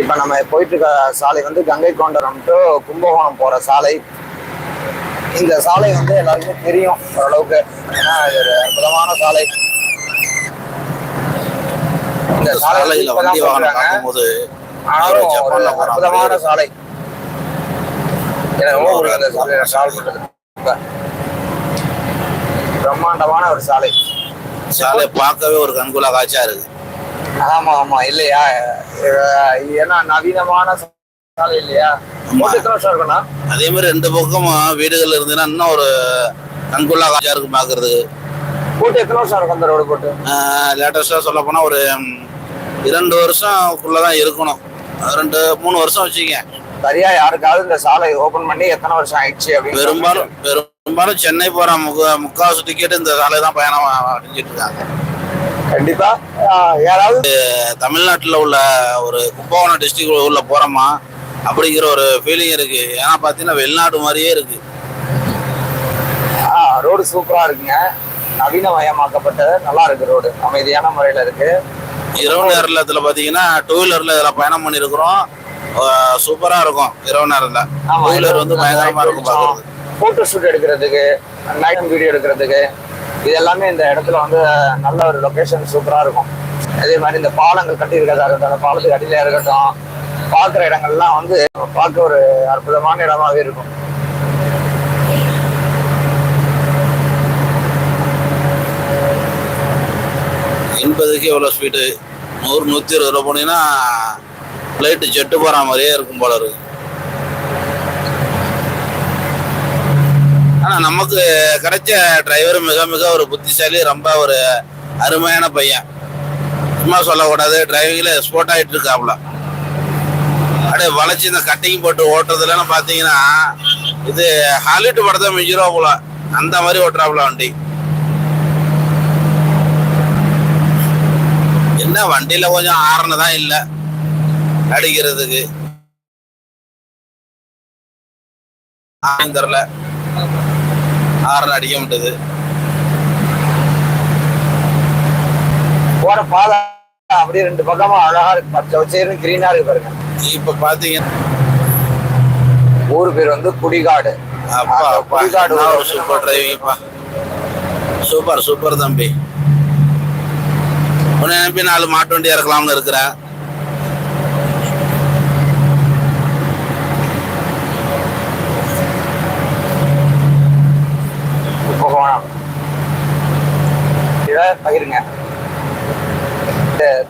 இப்போ நம்ம போயிட்டு இருக்க சாலை வந்து கங்கை கொண்டரம் டு கும்பகோணம் போற சாலை. இந்த சாலை வந்து எல்லாருக்குமே தெரியும் ஓரளவுக்கு. ஏன்னா இது ஒரு அற்புதமான சாலை. இந்த சாலையில வண்டி வாகனம் ஆனாலும் ஒரு போற அற்புதமான சாலை. எனக்கு பிடிக்கும் அந்த பண்றது ரொம்ப. பிரம்மாண்டமான ஒரு சாலை. சாலை பார்க்கவே ஒரு கண்குலா காட்சியா இருக்கு. ஆமா ஆமா இல்லையா? ஏன்னா நவீனமான சாலை இல்லையா? வருஷம் அதே மாதிரி ரெண்டு பக்கமும் வீடுகள் இருந்ததுன்னா இன்னும் ஒரு கண்குலா காட்சியா இருக்கு பாக்குறதுக்கு போட்டு எத்தனை வருஷம் இருக்கும் அந்த ரோடு போட்டு? லேட்டஸ்டா சொல்ல போனா ஒரு இரண்டு வருஷம்குள்ளதான் இருக்கணும். ரெண்டு மூணு வருஷம் வச்சுக்க சரியா யாருக்காவது இந்த சாலை ஓபன் பண்ணி எத்தனை வருஷம் ஆயிடுச்சு அப்படின்னு பெரும்பாலும் பெரும்பாலும் சென்னை போற முக முக்காவாசி டிக்கெட் இந்த சாலை தான் பயணம் அடைஞ்சிட்டு இருக்காங்க. கண்டிப்பா. யாராவது? தமிழ்நாட்டில் உள்ள ஒரு கும்பகோணம் டிஸ்ட்ரிக்ட் உள்ள போறோமா? அப்படிங்கிற ஒரு ஃபீலிங் இருக்கு. ஏன்னா பார்த்தீங்கன்னா வெளிநாடு மாதிரியே இருக்கு. ரோடு சூப்பரா இருக்குங்க. நவீனமயமாக்கப்பட்ட நல்லா இருக்கு ரோடு அமைதியான முறையில இருக்கு. இரவு நேரத்தில் பார்த்தீங்கன்னா டூ வீலர்ல இதில் பயணம் பண்ணியிருக்கிறோம் சூப்பரா இருக்கும் இரவு நேரத்தில். டூ வீலர் வந்து பயங்கரமா இருக்கும் பார்க்கறது போட்டோ ஷூட் எடுக்கிறதுக்கு நைட் வீடியோ எடுக்கிறதுக்கு. இது எல்லாமே இந்த இடத்துல வந்து நல்ல ஒரு லொக்கேஷன் சூப்பரா இருக்கும். அதே மாதிரி இந்த பாலங்கள் கட்டியிருக்கிறதா இருக்கட்டும் அந்த பாலத்துக்கு அடியில இருக்கட்டும் பார்க்குற இடங்கள்லாம் வந்து பார்க்க ஒரு அற்புதமான இடமாவே இருக்கும். எண்பதுக்கு எவ்வளோ ஸ்வீட்டு நூறு நூற்றி இருபது ரூபா போனீங்கன்னா ஃப்ளைட்டு ஜெட்டு போகிற மாதிரியே இருக்கும் போல இருக்கு. ஆனால் நமக்கு கிடைச்ச டிரைவர் மிக மிக ஒரு புத்திசாலி ரொம்ப ஒரு அருமையான பையன். சும்மா சொல்லக்கூடாது டிரைவிங்கில் ஸ்போர்ட் ஆகிட்டு இருக்காப்புல. அப்படியே வளைச்சி இந்த கட்டிங் போட்டு ஓட்டுறதுலன்னு பார்த்தீங்கன்னா இது ஹாலிவுட் படத்தை மிஞ்சிருவா போல. அந்த மாதிரி ஓட்டுறாப்புல வண்டி. என்ன வண்டியில் கொஞ்சம் ஆறுன்னு தான் இல்லை. அடிக்கிறதுக்கு. ஆரன் ஆரன் அடிக்க முடியுது போற பாதை அப்படியே ரெண்டு பக்கமா அழகா இருக்கு. பச்சை வச்சேரும் கிரீனா இருக்கு பாருங்க. இப்ப பாத்தீங்கன்னா ஊர் பேர் வந்து குடிகாடு. குடிகாடு சூப்பர் டிரைவிங்ப்பா சூப்பர் சூப்பர் தம்பி. உன்னை அனுப்பி நாலு மாட்டு வண்டி இறக்கலாம்னு இருக்கிறேன். கும்பகோணம் இதை பகிருங்க.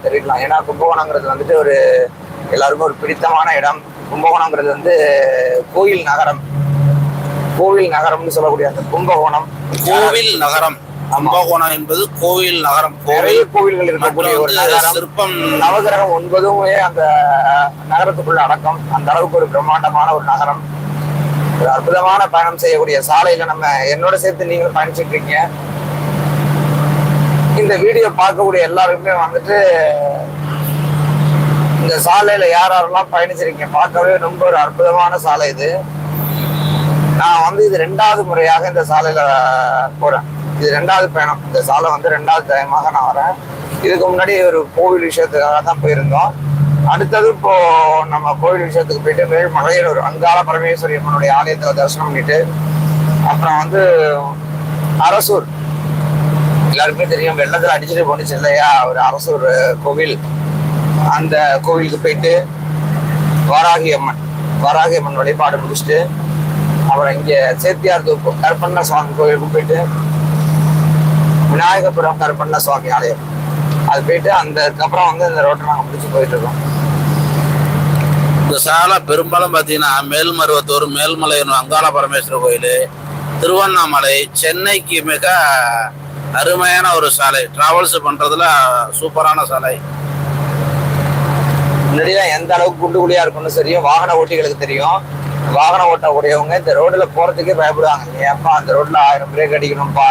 தெரிவிக்கலாம். ஏன்னா கும்பகோணங்கிறது வந்துட்டு ஒரு எல்லாருக்கும் ஒரு பிடித்தமான இடம். கும்பகோணங்கிறது வந்து கோயில் நகரம். கோவில் நகரம்னு சொல்லக்கூடிய அந்த கும்பகோணம். கோவில் நகரம். கும்பகோணம் என்பது கோவில் நகரம். நிறைய கோவில் கோவில்கள் இருக்கக்கூடிய ஒரு நகரம். சிற்பம் நவகிரகம் ஒன்பதுமே அந்த நகரத்துக்குள்ள அடக்கம். அந்த அளவுக்கு ஒரு பிரம்மாண்டமான ஒரு நகரம். ஒரு அற்புதமான பயணம் செய்யக்கூடிய சாலையில நம்ம என்னோட சேர்த்து நீங்களும் பயணிச்சுட்டு இருக்கீங்க. இந்த வீடியோ பார்க்கக்கூடிய எல்லாருக்குமே வந்துட்டு இந்த சாலையில யார் யாரெல்லாம் பயணிச்சிருக்கீங்க பார்க்கவே ரொம்ப ஒரு அற்புதமான சாலை இது. நான் வந்து இது ரெண்டாவது முறையாக இந்த சாலையில போறேன். இது ரெண்டாவது பயணம். இந்த சாலை வந்து ரெண்டாவது டைமாக நான் வரேன். இதுக்கு முன்னாடி ஒரு கோவில் விஷயத்துக்காக தான் போயிருந்தோம். அடுத்தது இப்போ நம்ம கோவில் விஷயத்துக்கு போயிட்டு போய் ஒரு அங்காள பரமேஸ்வரி அம்மனுடைய ஆலயத்தில் தரிசனம் பண்ணிட்டு அப்புறம் வந்து அரசூர். எல்லாருக்குமே தெரியும் வெள்ளத்தில் அடிச்சுட்டு போனுச்சு இல்லையா ஒரு அரசூர் கோவில். அந்த கோவிலுக்கு போயிட்டு வாராகி அம்மன் வாராகி அம்மன் வழிபாடு முடிச்சுட்டு அப்புறம் இங்கே சேத்தியார் தோப்பு கருப்பண்ண சுவாமி கோவிலுக்கு போயிட்டு விநாயகபுரம் கருப்பண்ண சுவாமி ஆலயம். அது போயிட்டு அந்த அதுக்கப்புறம் வந்து இந்த ரோட்டை நாங்கள் முடிச்சு போயிட்டு இருக்கோம். இந்த சாலை பெரும்பாலும் பார்த்தீங்கன்னா மேல்மருவத்தூர் மேல்மலையன் அங்காள பரமேஸ்வரர் கோயில் திருவண்ணாமலை சென்னைக்கு மிக அருமையான ஒரு சாலை. டிராவல்ஸ் பண்ணுறதுல சூப்பரான சாலை. முன்னாடிலாம் எந்த அளவுக்கு குண்டு குழியாக இருக்கும்னு தெரியும். வாகன ஓட்டிகளுக்கு தெரியும். வாகனம் ஓட்டக்கூடியவங்க இந்த ரோட்டில் போகிறதுக்கே பயப்படுவாங்க. ஏப்பா அந்த ரோட்டில் ஆயிரம் பிரேக் அடிக்கணும்ப்பா.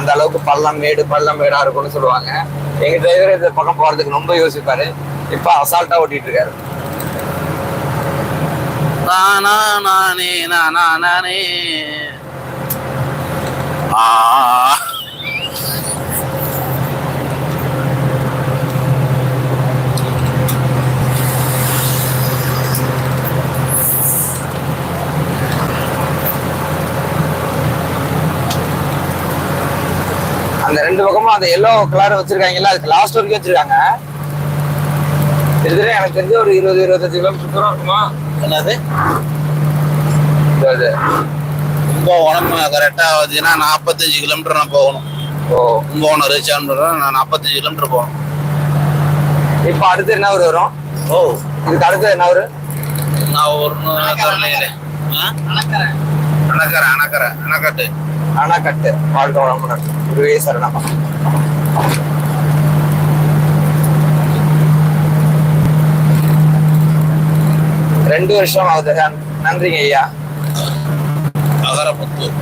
அந்த அளவுக்கு பள்ளம் மேடு பள்ளம் மேடா இருக்கும்னு சொல்லுவாங்க. எங்க டிரைவர் இந்த பக்கம் போறதுக்கு ரொம்ப யோசிப்பாரு. இப்ப அசால்ட்டா ஓட்டிட்டு இருக்காரு. தானா நானே நானா நானே. ஆ. அந்த ரெண்டு பக்கமும் அந்த எல்லோ கலர் வச்சிருக்காங்கல்ல அதுக்கு லாஸ்ட் வரைக்கும் வச்சிருக்காங்க. கிட்டத்தட்ட எனக்கு தெரிஞ்சு ஒரு இருபது இருபத்தஞ்சு கிலோமீட்டர் தூரம் இருக்குமா? என்னது. கும்பகோணம் கரெக்டாக பார்த்தீங்கன்னா நாற்பத்தஞ்சு கிலோமீட்டர் நான் போகணும். ஓ. கும்பகோணம் ரீச் ஆகணும் நான் நாற்பத்தஞ்சு கிலோமீட்டர் போகணும். இப்போ அடுத்து என்ன ஊர் வரும்? ஓ. இதுக்கு அடுத்து என்ன ஊர்? நான் ஒரு தரலையிலே அணக்கரை. அணக்கரை அணைக்கட்டு. அணைக்கட்டு. வாழ்க்கை வளமுடன். குருவே சரணமா. ரெண்டு வருஷம் ஆகுது. நன்றிங்க ஐயா. அகரமுத்தூர்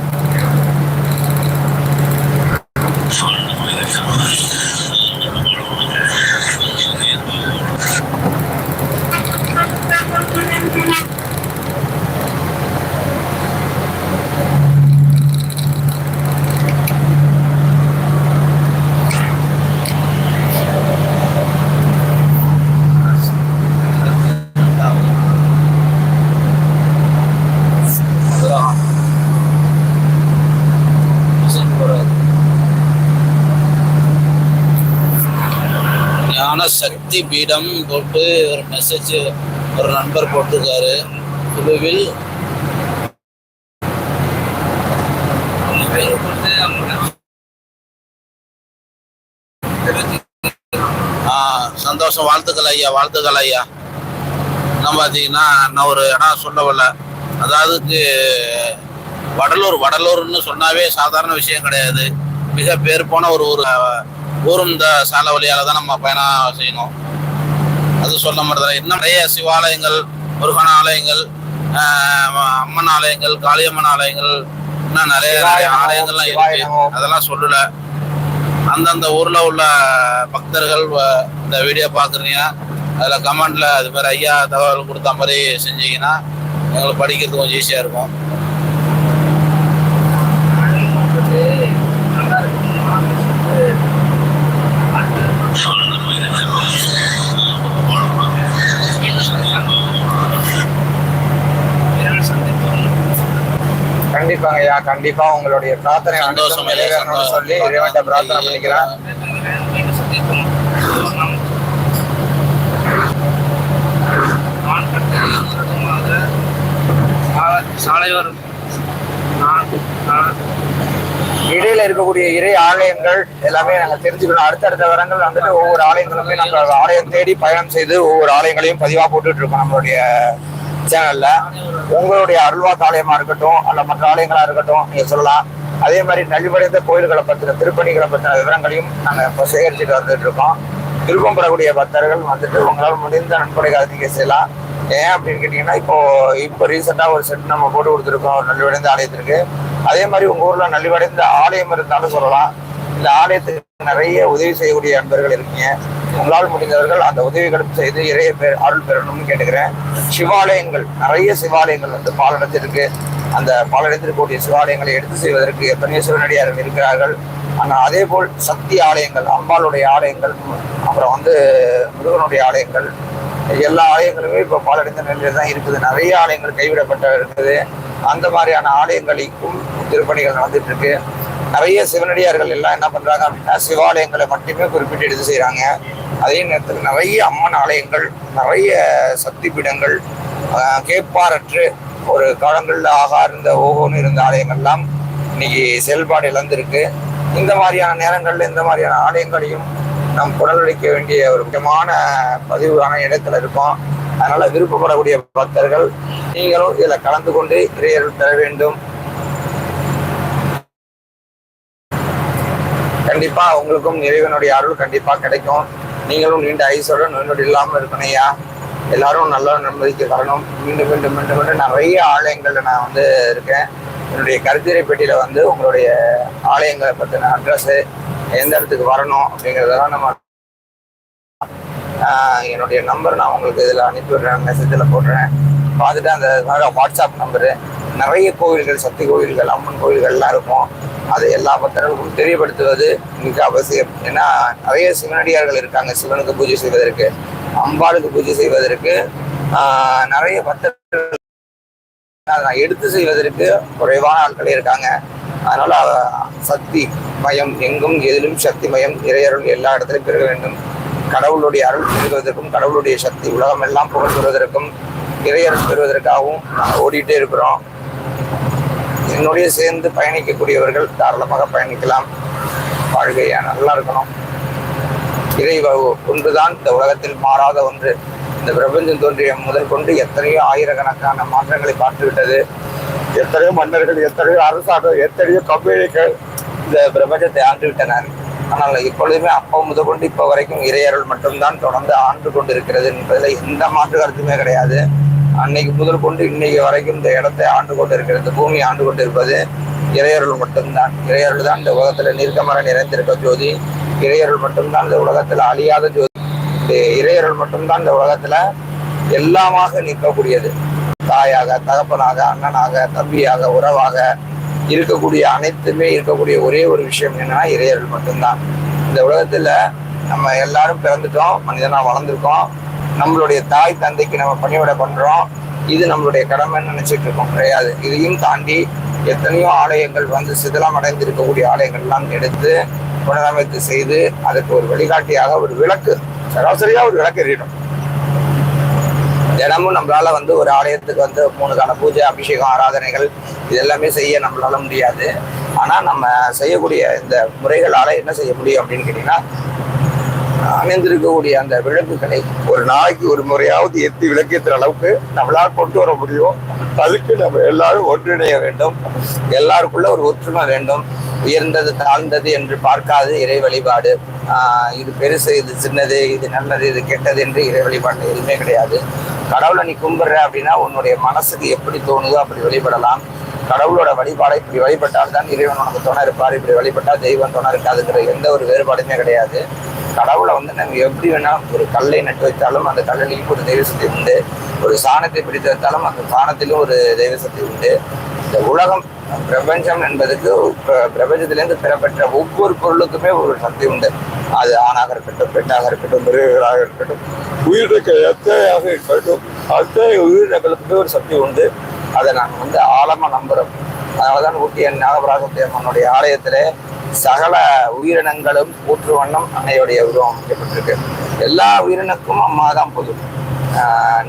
சக்தி பீடம் போட்டு ஒரு மெசேஜ் ஒரு நண்பர் போட்டிருக்காரு. குழுவில் சந்தோஷம். வாழ்த்துக்கள் ஐயா வாழ்த்துக்கள் ஐயா. என்ன பார்த்தீங்கன்னா நான் ஒரு இடம் சொல்ல அதாவது வடலூர் வடலூர்னு சொன்னாவே சாதாரண விஷயம் கிடையாது. மிக பேர் போன ஒரு ஊர். ஊரும் இந்த சாலை வழியால தான் நம்ம பயணம் செய்யணும். அது சொல்ல மாட்டேன் இன்னும் நிறைய சிவாலயங்கள் முருகன் ஆலயங்கள் அம்மன் ஆலயங்கள் காளியம்மன் ஆலயங்கள் இன்னும் நிறைய நிறைய ஆலயங்கள்லாம் இருக்கு. அதெல்லாம் சொல்லல. அந்தந்த ஊர்ல உள்ள பக்தர்கள் இந்த வீடியோ பாக்குறீங்க அதுல கமெண்ட்ல அது மாதிரி ஐயா தகவல் கொடுத்த மாதிரி செஞ்சீங்கன்னா எங்களுக்கு படிக்கிறது கொஞ்சம் ஈஸியா இருக்கும். கண்டிப்பாங்க ஐயா கண்டிப்பா உங்களுடைய பிரார்த்தனை அனைத்தும் நிறைவேறணும்னு சொல்லி இறைவன்கிட்ட பிரார்த்தனை பண்ணிக்கிறேன். சாலையோர் இடையில இருக்கக்கூடிய இறை ஆலயங்கள் எல்லாமே நாங்க தெரிஞ்சுக்கணும். அடுத்தடுத்த வரங்கள் வந்துட்டு ஒவ்வொரு ஆலயங்களுமே நாங்க ஆலயம் தேடி பயணம் செய்து ஒவ்வொரு ஆலயங்களையும் பதிவா போட்டுட்டு இருக்கோம் நம்மளுடைய சேனல்ல உங்களுடைய அருள்வாத் ஆலயமா இருக்கட்டும் அல்ல மற்ற ஆலயங்களா இருக்கட்டும் நீங்க சொல்லலாம். அதே மாதிரி நலிவடைந்த கோயில்களை பத்தின திருப்பணிகளை பத்தின விவரங்களையும் நாங்க இப்போ சேகரிச்சுட்டு வந்துட்டு இருக்கோம். விருப்பம் பெறக்கூடிய பக்தர்கள் வந்துட்டு உங்களால் முடிந்த நன்கொடைகளை நீங்க செய்யலாம். ஏன் அப்படின்னு கேட்டீங்கன்னா இப்போ இப்போ ரீசெண்டா ஒரு செட் நம்ம போட்டு கொடுத்துருக்கோம் ஒரு நலிவடைந்த ஆலயத்திற்கு. அதே மாதிரி உங்க ஊர்ல நலிவடைந்த ஆலயம் இருந்தாலும் சொல்லலாம். இந்த ஆலயத்துக்கு நிறைய உதவி செய்யக்கூடிய அன்பர்கள் இருக்கீங்க. உங்களால் முடிந்தவர்கள் அந்த உதவிகளும் செய்து இறைய பேர் அருள் பெறணும்னு கேட்டுக்கிறேன். சிவாலயங்கள் நிறைய சிவாலயங்கள் வந்து பாலடத்திற்கு அந்த பாலடத்திற்கக்கூடிய சிவாலயங்களை எடுத்து செய்வதற்கு எத்தனையோ சிவனடியார்கள் இருக்கிறார்கள். ஆனால் அதே போல் சக்தி ஆலயங்கள் அம்பாளுடைய ஆலயங்கள் அப்புறம் வந்து முருகனுடைய ஆலயங்கள் எல்லா ஆலயங்களுமே இப்போ பாலடைந்த நிலையில தான் இருக்குது. நிறைய ஆலயங்கள் கைவிடப்பட்ட இருக்குது. அந்த மாதிரியான ஆலயங்களுக்கும் திருப்பணிகள் நடந்துட்டு இருக்கு. நிறைய சிவனடியார்கள் எல்லாம் என்ன பண்றாங்க அப்படின்னா சிவாலயங்களை மட்டுமே குறிப்பிட்டு எடுத்து செய்கிறாங்க அதே நேரத்தில் நிறைய அம்மன் ஆலயங்கள் நிறைய சக்தி பீடங்கள் கேப்பாரற்று கேட்பாரற்று ஒரு காலங்களில் ஆகா இருந்த ஓகோன்னு இருந்த ஆலயங்கள்லாம் இன்னைக்கு செயல்பாடு இழந்திருக்கு. இந்த மாதிரியான நேரங்கள்ல இந்த மாதிரியான ஆலயங்களையும் நம் குரலளிக்க வேண்டிய ஒரு முக்கியமான பதிவான இடத்துல இருக்கோம். அதனால விருப்பப்படக்கூடிய பக்தர்கள் நீங்களும் இதுல கலந்து கொண்டு இறையர்கள் பெற வேண்டும். கண்டிப்பா உங்களுக்கும் இறைவனுடைய அருள் கண்டிப்பா கிடைக்கும். நீங்களும் நீண்ட ஐசோட நோய் இல்லாமல் இல்லாம இருக்கணும் ஐயா. எல்லாரும் நல்ல நிம்மதிக்கு வரணும். மீண்டும் மீண்டும் மீண்டும் மீண்டும் நிறைய ஆலயங்கள்ல நான் வந்து இருக்கேன். என்னுடைய கருத்துரை பெட்டியில வந்து உங்களுடைய ஆலயங்களை பத்தின அட்ரஸ் எந்த இடத்துக்கு வரணும் அப்படிங்கறதெல்லாம் நம்ம என்னுடைய நம்பர் நான் உங்களுக்கு இதில் அனுப்பி விடுறேன் மெசேஜில் போடுறேன். பார்த்துட்டு அந்த வாட்ஸ்அப் நம்பரு நிறைய கோவில்கள் சக்தி கோவில்கள் அம்மன் கோவில்கள்லாம் இருக்கும். அதை எல்லா பக்தர்களுக்கும் தெரியப்படுத்துவது மிக அவசியம். ஏன்னா நிறைய சிவனடியார்கள் இருக்காங்க. சிவனுக்கு பூஜை செய்வதற்கு அம்பாளுக்கு பூஜை செய்வதற்கு நிறைய பக்தர்கள் அதை நான் எடுத்து செய்வதற்கு குறைவான ஆட்களே இருக்காங்க. அதனால சக்தி மயம் எங்கும் எதிலும் சக்தி மயம் இறையருள் எல்லா இடத்திலும் பெருக வேண்டும். கடவுளுடைய அருள் பெறுவதற்கும் கடவுளுடைய சக்தி உலகம் எல்லாம் புகழ் பெறுவதற்கும் இறையருள் பெறுவதற்காகவும் நாங்கள் ஓடிட்டே இருக்கிறோம். என்னுடைய சேர்ந்து பயணிக்கக்கூடியவர்கள் தாராளமாக பயணிக்கலாம். வாழ்க்கையா நல்லா இருக்கணும். இறை ஒன்றுதான் இந்த உலகத்தில் மாறாத ஒன்று. இந்த பிரபஞ்சம் தோன்றிய முதல் கொண்டு எத்தனையோ ஆயிரக்கணக்கான மாற்றங்களை பார்த்து விட்டது எத்தனையோ மன்னர்கள் எத்தனையோ அரசாங்கம் எத்தனையோ கம்பெனிகள் இந்த பிரபஞ்சத்தை ஆண்டு விட்டனர் ஆனால் இப்பொழுதுமே அப்போ முதல் கொண்டு இப்போ வரைக்கும் இறையருள் மட்டும்தான் தொடர்ந்து ஆண்டு கொண்டிருக்கிறது என்பதில் எந்த மாற்று கருத்துமே கிடையாது. அன்னைக்கு முதல் கொண்டு இன்னைக்கு வரைக்கும் இந்த இடத்தை ஆண்டு கொண்டிருக்கிறது இந்த பூமி ஆண்டு கொண்டிருப்பது இறையருள் மட்டும்தான். இறையருள் தான் இந்த உலகத்துல நீர்க்கமர நிறைந்திருக்க ஜோதி. இறையருள் மட்டும்தான் இந்த உலகத்துல அழியாத ஜோதி. இந்த இறையருள் மட்டும்தான் இந்த உலகத்துல எல்லாமாக நிற்கக்கூடியது. தாயாக தகப்பனாக அண்ணனாக தம்பியாக உறவாக இருக்கக்கூடிய அனைத்துமே இருக்கக்கூடிய ஒரே ஒரு விஷயம் என்னன்னா இறையருள் மட்டும்தான். இந்த உலகத்துல நம்ம எல்லாரும் பிறந்துட்டோம் மனிதனா வளர்ந்துருக்கோம். நம்மளுடைய தாய் தந்தைக்கு நம்ம பணிவிட பண்றோம். இது நம்மளுடைய கடமைன்னு நினைச்சிட்டு இருக்கோம். கிடையாது. இதையும் தாண்டி எத்தனையோ ஆலயங்கள் வந்து சிதிலம் அடைந்திருக்கக்கூடிய ஆலயங்கள்லாம் எடுத்து புனரமைத்து செய்து அதுக்கு ஒரு வழிகாட்டியாக ஒரு விளக்கு சராசரியா ஒரு விளக்கு எறியணும். தினமும் நம்மளால வந்து ஒரு ஆலயத்துக்கு வந்து மூணு கால பூஜை அபிஷேகம் ஆராதனைகள் இது எல்லாமே செய்ய நம்மளால முடியாது. ஆனா நம்ம செய்யக்கூடிய இந்த முறைகளால என்ன செய்ய முடியும் அப்படின்னு கேட்டீங்கன்னா அமைந்திருக்கக்கூடிய அந்த விளக்குகளை ஒரு நாளைக்கு ஒரு முறையாவது எத்தி விளக்கேற்ற அளவுக்கு நம்மளால் கொண்டு வர முடியும். அதுக்கு நம்ம எல்லாரும் ஒன்றிணைய வேண்டும். எல்லாருக்குள்ள ஒரு ஒற்றுமை வேண்டும். உயர்ந்தது தாழ்ந்தது என்று பார்க்காது இறை வழிபாடு. இது பெருசு இது சின்னது இது நல்லது இது கெட்டது என்று இறை வழிபாடு எதுவுமே கிடையாது. கடவுளை நீ கும்பிடுற அப்படின்னா உன்னுடைய மனசுக்கு எப்படி தோணுதோ அப்படி வழிபடலாம். கடவுளோட வழிபாடை இப்படி வழிபட்டால் தான் இறைவன் உனக்கு துணை இருப்பார். இப்படி வழிபட்டால் தெய்வம் துணை இருக்காதுங்கிற எந்த ஒரு வேறுபாடுமே கிடையாது. கடவுளை வந்து நம்ம எப்படி வேணா ஒரு கல்லை நட்டு வைத்தாலும் அந்த கல்லிலையும் ஒரு தெய்வ சக்தி உண்டு. ஒரு சாணத்தை பிடித்து வைத்தாலும் அந்த சாணத்திலும் ஒரு தெய்வ சக்தி உண்டு. இந்த உலகம் பிரபஞ்சம் என்பதுக்கு பிரபஞ்சத்திலேருந்து பிரபஞ்சத்திலிருந்து பெறப்பட்ட ஒவ்வொரு பொருளுக்குமே ஒரு சக்தி உண்டு. அது ஆணாக இருக்கட்டும் பெண்ணாக இருக்கட்டும் மிருகங்களாக இருக்கட்டும் உயிரிழக்க எத்தையாக இருக்கட்டும் அத்தனை உயிரினங்களுக்குமே ஒரு சக்தி உண்டு. அதை நாங்கள் வந்து ஆழமா நம்புறோம். அதனாலதான் ஊட்டி என் நாகபராசத்தியம்மனுடைய ஆலயத்திலே சகல உயிரினங்களும் கூற்று வண்ணம் அன்னையுடைய உருவம் அமைக்கப்பட்டிருக்கு. எல்லா உயிரினுக்கும் அம்மா தான் பொது.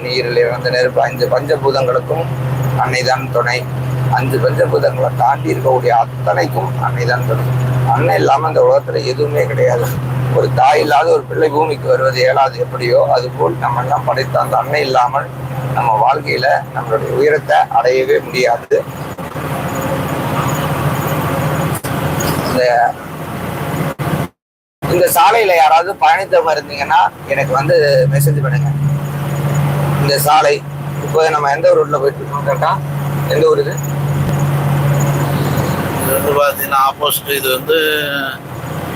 நீரில் இறந்து நெருப்பு அஞ்சு பஞ்சபூதங்களுக்கும் அன்னைதான் துணை. அஞ்சு பஞ்சபூதங்களை தாண்டி இருக்கக்கூடிய அத்தனைக்கும் அன்னைதான் துணை. அன்னை இல்லாமல் இந்த உலகத்துல எதுவுமே கிடையாது. ஒரு தாய் இல்லாத ஒரு பிள்ளை பூமிக்கு வருவது இயலாது எப்படியோ அதுபோல் நம்ம எல்லாம் படைத்த அந்த அன்னை இல்லாமல் நம்ம வாழ்க்கையில நம்மளுடைய உயரத்தை அடையவே முடியாது. இந்த இந்த சாலையில யாராவது பயணித்தவங்க இருந்தீங்கன்னா எனக்கு வந்து மெசேஜ் பண்ணுங்க. இந்த சாலை இப்போ நம்ம எந்த ரூட்ல போயிட்டு இருக்கோம் கேட்டா எந்த ஊர் இது? வந்து பார்த்தீங்கன்னா ஆப்போசிட் இது வந்து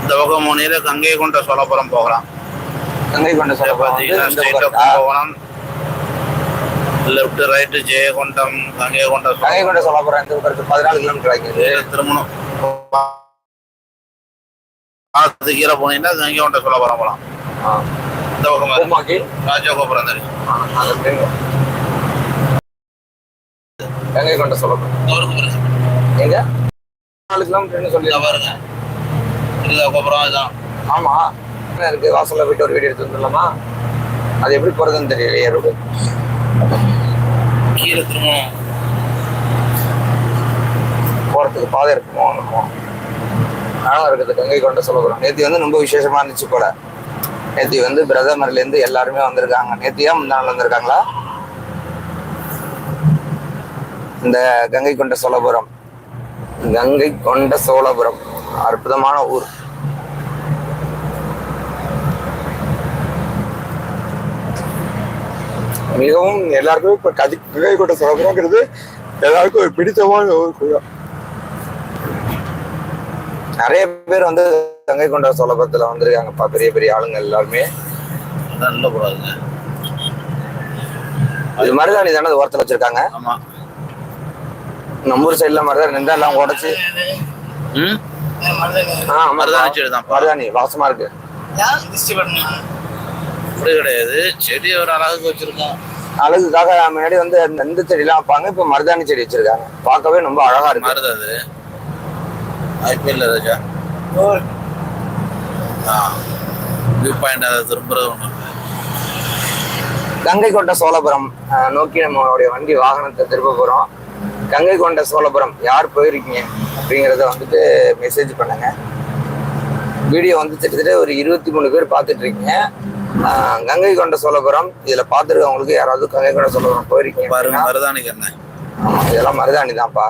இந்த பக்கம் முனையில கங்கை கொண்ட சோழபுரம். போகலாம் கங்கை கொண்ட சோழபுரம் பக்கம். கும்பகோணம் லெஃப்ட் ரைட்டு ஜெயகொண்டம் கங்கை கொண்ட கங்கை கொண்ட சோழபுரம் பதினாலு கிலோமீட்டர் ஆகிது திருமணம். அது கீழே போனீங்கன்னா கங்கை கொண்ட சோழபுரம் போகலாம் இந்த பக்கம். பூமாக்கி? ராஜகோபுரம் தெரியும். கங்கை கொண்ட இருக்கு. எங்க நாலு கிலோமீட்டர்னு சொல்லி பாருங்க. இந்த கோபுரம் இதுதான் ஆமா இருக்கு? வாசல்ல போயிட்டு ஒரு வீடியோ எடுத்து வந்துடலாமா? அது எப்படி போறதுன்னு தெரியலையே ரோடு. கீழே திருமணம் போறதுக்கு பாதை இருக்குமோ நானும் இருக்குது கங்கை கொண்ட சோழபுரம். நேத்தி வந்து ரொம்ப விசேஷமா இருந்துச்சு போல. நேத்தி வந்து பிரதமர்ல இருந்து எல்லாருமே வந்திருக்காங்க. நேத்தியா முந்தா நாள் வந்திருக்காங்களா? இந்த கங்கை கொண்ட சோழபுரம். கங்கை கொண்ட சோழபுரம். அற்புதமான ஊர். மிகவும் எல்லாருக்கும் இப்ப கதி கங்கை கொண்ட சோழபுரம்ங்கிறது எல்லாருக்கும் ஒரு பிடித்தமான ஊர் நிறைய பேர் வந்து கங்கை கொண்ட சோழபுரத்துல வந்திருக்காங்கப்பா பெரிய பெரிய ஆளுங்க எல்லாருமே. கூடாதுங்க. இது மருதாணி தானே அது ஓரத்துல வச்சிருக்காங்க? ஆமா. நம்ம ஊர் சைடுல மருதாணி நின்றா எல்லாம் உடச்சு. ம்? ஆ மருதாணி செடி தான்ப்பா. மருதாணி வாசமா இருக்கு. அப்படி கிடையாது. செடி ஒரு அழகுக்கு வச்சிருக்கோம். அழகுக்காக முன்னாடி வந்து இந்த செடி எல்லாம் வைப்பாங்க. இப்ப மருதாணி செடி வச்சிருக்காங்க. பார்க்கவே ரொம்ப அழகா இருக்கு. மருது அது. வாய்ப்பே ராஜா ஆ. வியூ பாயிண்ட் அதை திரும்புறது ஒன்று கங்கை கொண்ட சோழபுரம் நோக்கி நம்மளுடைய வண்டி வாகனத்தை திரும்ப போகிறோம் கங்கை கொண்ட சோழபுரம் யார் போயிருக்கீங்க அப்படிங்கிறத வந்துட்டு மெசேஜ் பண்ணுங்க. வீடியோ வந்து கிட்டத்தட்ட ஒரு இருபத்தி மூணு பேர் பார்த்துட்டு இருக்கீங்க. கங்கை கொண்ட சோழபுரம் இதில் பார்த்துருக்கவங்களுக்கு யாராவது கங்கை கொண்ட சோழபுரம் போயிருக்கீங்க பாருங்க மருதானிக்கு என்ன? ஆமா, இதெல்லாம் மருதாணி தான்ப்பா.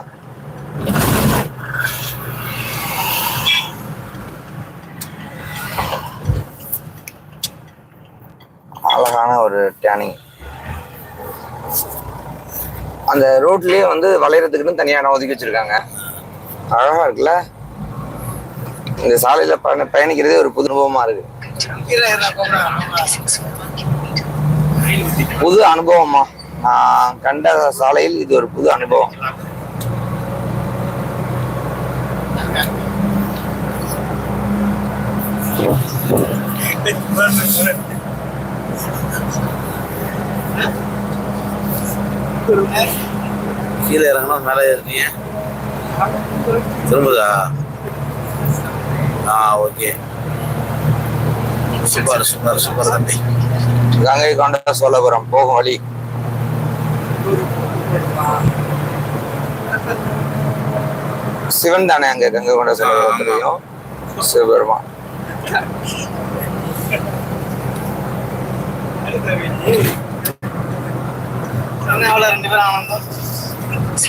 அழகான ஒரு டேனிங் அந்த ரோட்லயே வந்து வளையறதுக்குன்னு தனியாக இடம் ஒதுக்கி வச்சிருக்காங்க. அழகா இருக்குல்ல? இந்த சாலையில பயண- பயணிக்கிறதே ஒரு புது அனுபவமா இருக்கு. புது அனுபவமா? நான் கண்ட சாலையில் இது ஒரு புது அனுபவம். கீழே இறங்கினா மேலே ஏறினீங்க. திரும்புதா? ஆ ஓகே. சூப்பர் சூப்பர் சூப்பர் தம்பி. கங்கை கொண்ட சோழபுரம் போகும் வழி. சிவன் தானே அங்க கங்கை கொண்ட சோழபுரத்துலயும் சிவபெருமான்.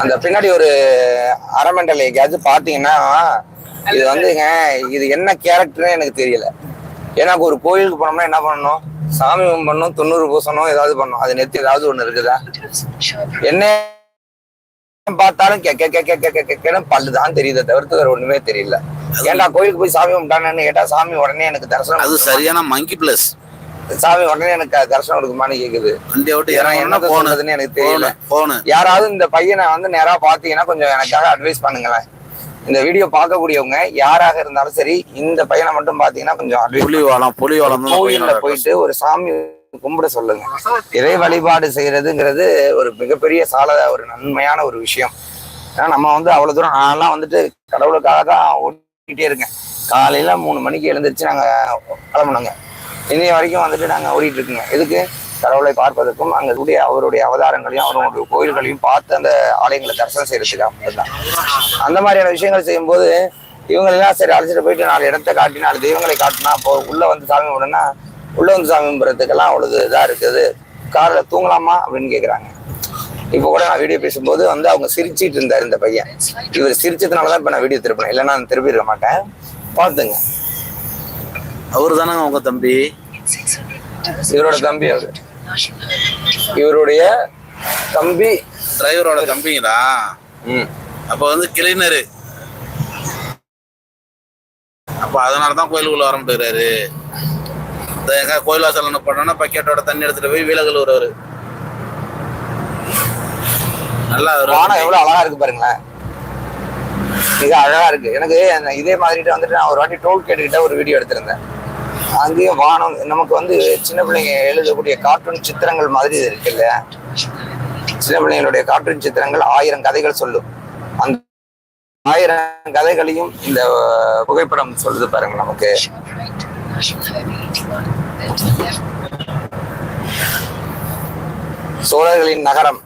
அந்த பின்னாடி ஒரு அரமண்டல் எங்கேயாச்சும் பாத்தீங்கன்னா இது வந்துங்க இது என்ன கேரக்டர்னு எனக்கு தெரியல. எனக்கு ஒரு கோயிலுக்கு போனோம்னா என்ன பண்ணணும்? சாமி கும்பிடணும் தொண்ணூறு பூசணும் ஏதாவது பண்ணணும். அது நெத்தி ஏதாவது ஒண்ணு இருக்குதா? என்ன பார்த்தாலும் கெக்க கெக்க கெக்க கெக்கன்னு பல்லுதான் தெரியுதே தவிர்த்து வேற ஒண்ணுமே தெரியல. ஏன்டா கோயிலுக்கு போய் சாமி கும்பிட்டானு கேட்டா சாமி உடனே எனக்கு தரிசனம் அது சரியான மங்கி பிளஸ் சாமி உடனே எனக்கு தரிசனம் கொடுக்குமான்னு கேக்குது. வண்டியை விட்டு ஏன்னா இறங்கணும்னா என்னத்த போனு. சொல்றதுன்னு எனக்கு தெரியல. போனு யாராவது இந்த பையனை வந்து நேரா பாத்தீங்கன்னா கொஞ்சம் எனக்காக அட்வைஸ் பண்ணுங்களேன். இந்த வீடியோ பார்க்கக்கூடியவங்க யாராக இருந்தாலும் சரி இந்த பையனை மட்டும் பாத்தீங்கன்னா கொஞ்சம் புலி வளம் புலி வளம் கோயில்ல போயிட்டு ஒரு சாமி கும்பிட சொல்லுங்க. இறை வழிபாடு செய்யறதுங்கிறது ஒரு மிகப்பெரிய சால ஒரு நன்மையான ஒரு விஷயம். ஏன்னா நம்ம வந்து அவ்வளவு தூரம் நான்லாம் வந்துட்டு கடவுளுக்காக தான் ஓட்டிகிட்டே இருக்கேன். காலையில மூணு மணிக்கு எழுந்திருச்சு நாங்க கிளம்புனோங்க. இன்னைய வரைக்கும் வந்துட்டு நாங்கள் ஓடிட்டு இருக்கோங்க எதுக்கு? கடவுளை பார்ப்பதற்கும் அங்கே கூடிய அவருடைய அவதாரங்களையும் அவருடைய கோயில்களையும் பார்த்து அந்த ஆலயங்களை தரிசனம் செய்யறதுக்காக மட்டும்தான் அந்த மாதிரியான விஷயங்கள் செய்யும்போது இவங்க எல்லாம் சரி அழைச்சிட்டு போயிட்டு நாலு இடத்த காட்டி நாலு தெய்வங்களை காட்டினா இப்போ உள்ள வந்து சாமி விடனா உள்ள வந்து சாமி கும்பிட்றதுக்கெல்லாம் அவ்வளவு இதாக இருக்குது. காரில் தூங்கலாமா அப்படின்னு கேட்குறாங்க இப்போ கூட நான் வீடியோ பேசும்போது வந்து அவங்க சிரிச்சிட்டு இருந்தார் இந்த பையன். இவர் சிரிச்சதுனால தான் இப்போ நான் வீடியோ திருப்பினேன். இல்லைன்னா நான் திருப்பி இருக்க மாட்டேன். பார்த்துங்க. அவரு தானங்க உங்க தம்பி? இவரோட தம்பி அவரு இவருடைய தம்பி டிரைவரோட தம்பிங்களா? ம். அப்ப வந்து கிளீனரு. அப்ப அதனால தான் கோயிலுக்குள்ள வர இந்த எங்க கோயில் வாசல் என்ன பண்ணோம்னா பக்கெட்டோட தண்ணி எடுத்துட்டு போய் வீலகல் வருவாரு நல்லா வானம் எவ்வளவு அழகா இருக்கு பாருங்களேன். மிக அழகா இருக்கு. எனக்கு இதே மாதிரிட்டு வந்துட்டு நான் ஒரு வாட்டி டோல் கேட்டுக்கிட்ட ஒரு வீடியோ எடுத்திருந்தேன். அங்கேயும் வானம் நமக்கு வந்து சின்ன பிள்ளைங்க எழுதக்கூடிய கார்ட்டூன் சித்திரங்கள் மாதிரி இருக்குல்ல? சின்ன பிள்ளைங்களுடைய கார்ட்டூன் சித்திரங்கள் ஆயிரம் கதைகள் சொல்லும். அந்த ஆயிரம் கதைகளையும் இந்த புகைப்படம் சொல்லுது பாருங்க நமக்கு. சோழர்களின் நகரம்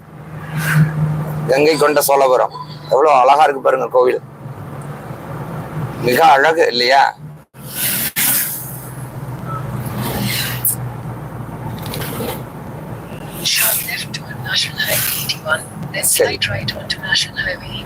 கங்கை கொண்ட சோழபுரம். எவ்வளவு அழகா இருக்கு பாருங்க கோவில். மிக அழகு இல்லையா? National Highway 81, then Sure. slight right onto National Highway